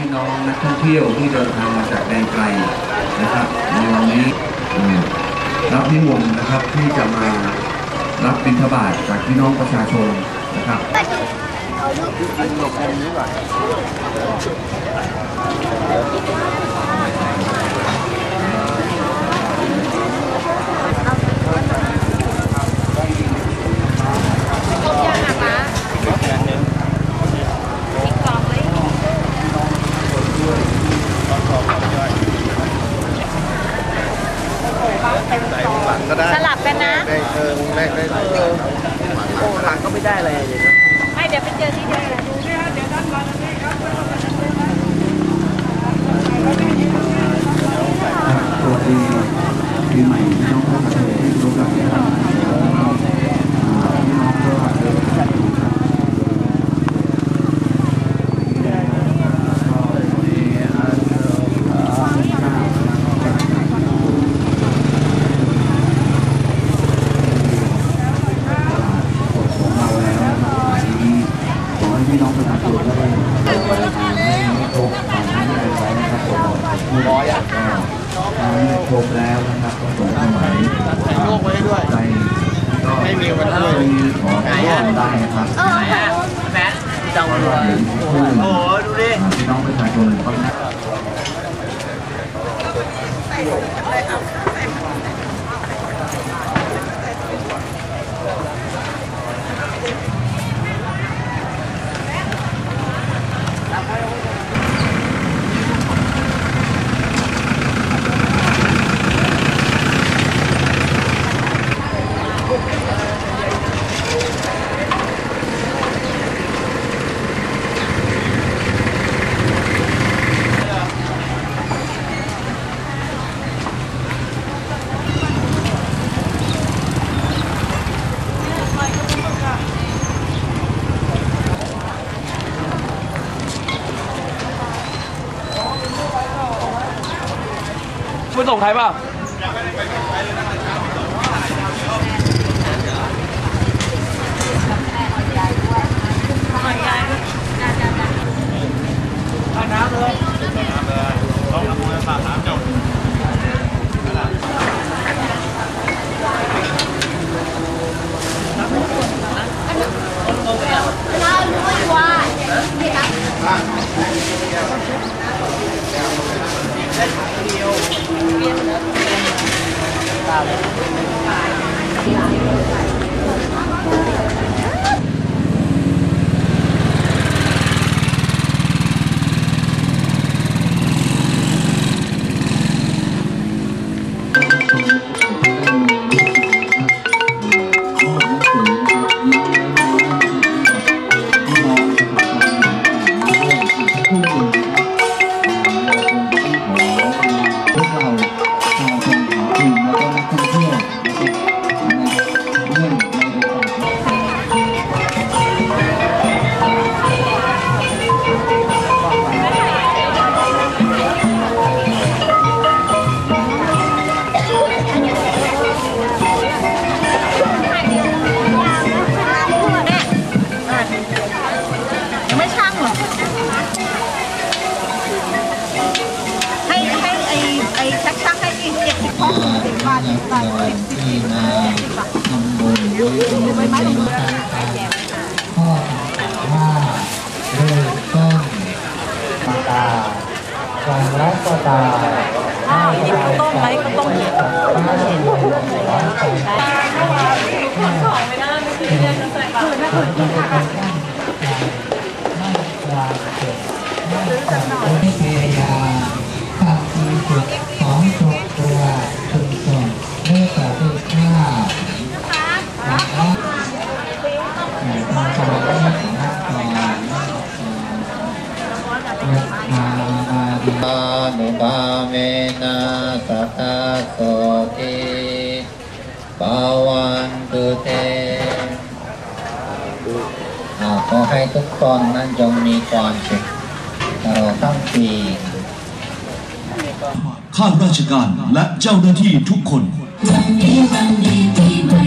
พี่น้องนักท่องเที่ยวที่เดินทางมาจากแดนไกลนะครับในวันนี้อืมรับนิมนต์นะครับที่จะมารับบิณฑบาตจากพี่น้องประชาชนนะครับก็ได้ สลับกันนะ ได้เออได้ได้ได้ โอ้หลังก็ไม่ได้อะไรเงี้ยไม่เดี๋ยวไปเจอที่เดิม สวัสดีปีใหม่พี่น้องประชาชนที่เคารพรักนะครับพี่น้องก็เดินทางครับของเราแล้ววันนี้ขอให้พี่น้องประชาชนได้ให้ครบตามที่ได้ไว้นะครับผมร้อยอะก็ให้ ครบแล้วนะครับก็สมสมัยโลกไว้ด้วยใจก็ไม่มีวันด้วยขอร่วมได้ครับแฟนจังหวัดโอ้โหดูดิพี่น้องประชาชนก็นะ คุณส่งใค รำบุญด้วยบุญใบไม้ของเมืองข้อว่าเริ่มต้มเนปากกาการรักก็ตาอ้าวนี่ข้าวต้มไหมข้าวต้มบ้านอยู่ร้อนใจไม่ปราศจากไม่พยายามทำดีสุดของทุกตัว นะสัทธาโสติปาวันตุเตขอให้ทุกคนนั้นจงมีความสุขตลอดทั้งปีข้าราชการและเจ้าหน้าที่ทุกคนวันนี้วันดีปีใหม่